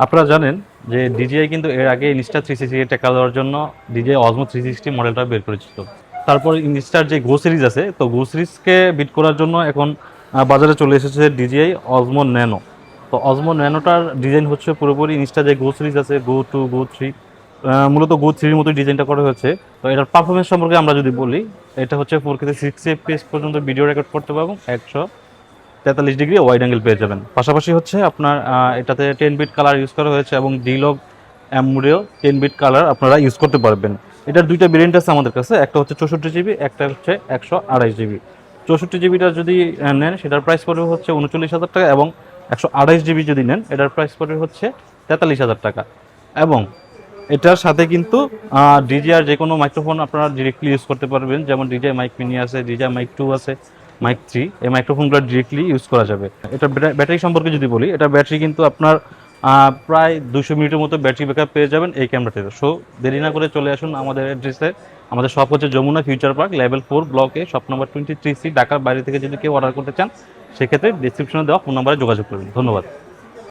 আপনারা জানেন যে ডিজিআই কিন্তু এর আগে ইনস্টা থ্রি সিক্সটি টেকা দেওয়ার জন্য ডিজিআই অজমো থ্রি সিক্সটি মডেলটা বের করেছিল। তারপর ইনস্টার যে গো সিরিজ আছে, তো গো সিরিজকে বিট করার জন্য এখন বাজারে চলে এসেছে ডিজিআই অজমো ন্যানো তো অজমো ন্যানোটার ডিজাইন হচ্ছে পুরোপুরি ইনস্টা যে গো সিরিজ আছে গো টু গো থ্রি মূলত গো থ্রির মতো ডিজাইনটা করা হয়েছে। তো এটার পারফরমেন্স সম্পর্কে আমরা যদি বলি, এটা হচ্ছে ফোর কেতে সিক্স পর্যন্ত ভিডিও রেকর্ড করতে পারব, একশো। তেতাল্লিশ ডিগ্রি ওয়াইড অ্যাঙ্গেল পেয়ে যাবেন। পাশাপাশি হচ্ছে আপনার এটাতে টেন বিট কালার ইউজ করা হয়েছে এবং ডিলক অ্যামুডিও টেন বিট কালার আপনারা ইউজ করতে পারবেন। এটার দুইটা ভেরিয়েন্ট আছে আমাদের কাছে, একটা হচ্ছে চৌষট্টি জিবি একটা হচ্ছে একশো আড়াইশ জিবি চৌষট্টি জিবিটা যদি নেন, সেটার প্রাইস পড়বে হচ্ছে উনচল্লিশ হাজার টাকা এবং একশো আড়াইশ জিবি যদি নেন, এটার প্রাইস পড়বে হচ্ছে তেতাল্লিশ হাজার টাকা। এবং এটার সাথে কিন্তু ডিজিআর যে কোনো মাইক্রোফোন আপনারা ডিরেক্টলি ইউজ করতে পারবেন, যেমন ডিজিআই মাইক মিনি আছে ডিজিআই মাইক টু আছে। মাইক থ্রি এই মাইক্রোফোনগুলো ডিরেক্টলি ইউজ করা যাবে। এটা ব্যাটারি সম্পর্কে যদি বলি, এটা ব্যাটারি কিন্তু আপনার প্রায় দুশো মিনিটের মতো ব্যাটারি ব্যাকআপ পেয়ে যাবেন এই ক্যামেরাটিতে সো দেরি না করে চলে আসুন আমাদের অ্যাড্রেসে আমাদের শপ হচ্ছে Jamuna future park level four ব্লকে shop number twenty three C ঢাকার বাইরে থেকে যদি কেউ অর্ডার করতে চান, সেক্ষেত্রে ডিসক্রিপশনে দেওয়া ফোন নম্বরে যোগাযোগ করবেন ধন্যবাদ।